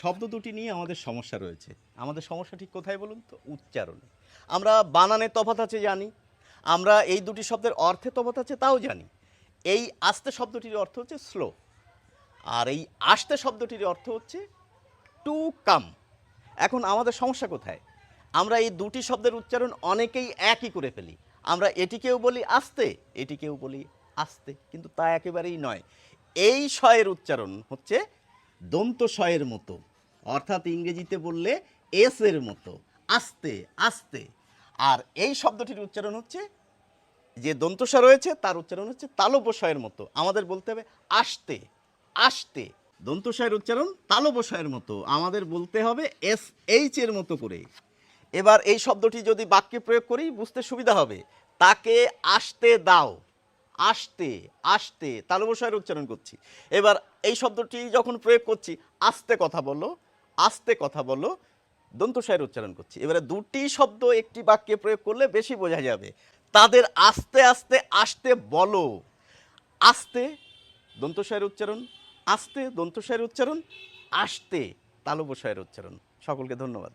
শব্দ দুটি নিয়ে আমাদের সমস্যা রয়েছে। আমাদের সমস্যা ঠিক কোথায় বলুন তো? উচ্চারণে। আমরা বানানে তফাত আছে জানি। আমরা এই দুটি শব্দের অর্থে তফাত আছে তাও জানি। এই আস্তে শব্দটির অর্থ হচ্ছে স্লো। আর এই আস্তে শব্দটির অর্থ হচ্ছে টু কাম। এখন আমাদের সমস্যা কোথায়? আমরা এই দুটি শব্দের উচ্চারণ অনেকেই একই করে ফেলি। আমরা এটিকেও বলি আস্তে, এটিকেও বলি আস্তে, কিন্তু তা একেবারেই নয়। এই শয়ের উচ্চারণ হচ্ছে দন্ত শয়ের মতো, অর্থাৎ ইংরেজিতে বললে এস এর মতো, আস্তে আস্তে। আর এই শব্দটির উচ্চারণ হচ্ছে, যে দন্তস্ব রয়েছে, তার উচ্চারণ হচ্ছে তালবশয়ের মতো। আমাদের বলতে হবে আসতে আসতে। দন্তস্বয়ের উচ্চারণ তালবশয়ের মতো। আমাদের বলতে হবে এস এইচ এর মতো করে। এবার এই শব্দটি যদি বাক্যে প্রয়োগ করি, বুঝতে সুবিধা হবে। তাকে আসতে দাও। আসতে আসতে তালবশয়ের উচ্চারণ করছি। এবার এই শব্দটি যখন প্রয়োগ করছি, আস্তে কথা বলো, আস্তে কথা বলো দন্তস্বয়ের উচ্চারণ করছি। এবারে দুটি শব্দ একটি বাক্যে প্রয়োগ করলে বেশি বোঝা যাবে। তাদের আস্তে আস্তে, আসতে বলো। আস্তে দন্তস্বয়ের উচ্চারণ। আস্তে দন্তস্বয়ের উচ্চারণ। আসতে তালবস্বয়ের উচ্চারণ। সকলকে ধন্যবাদ।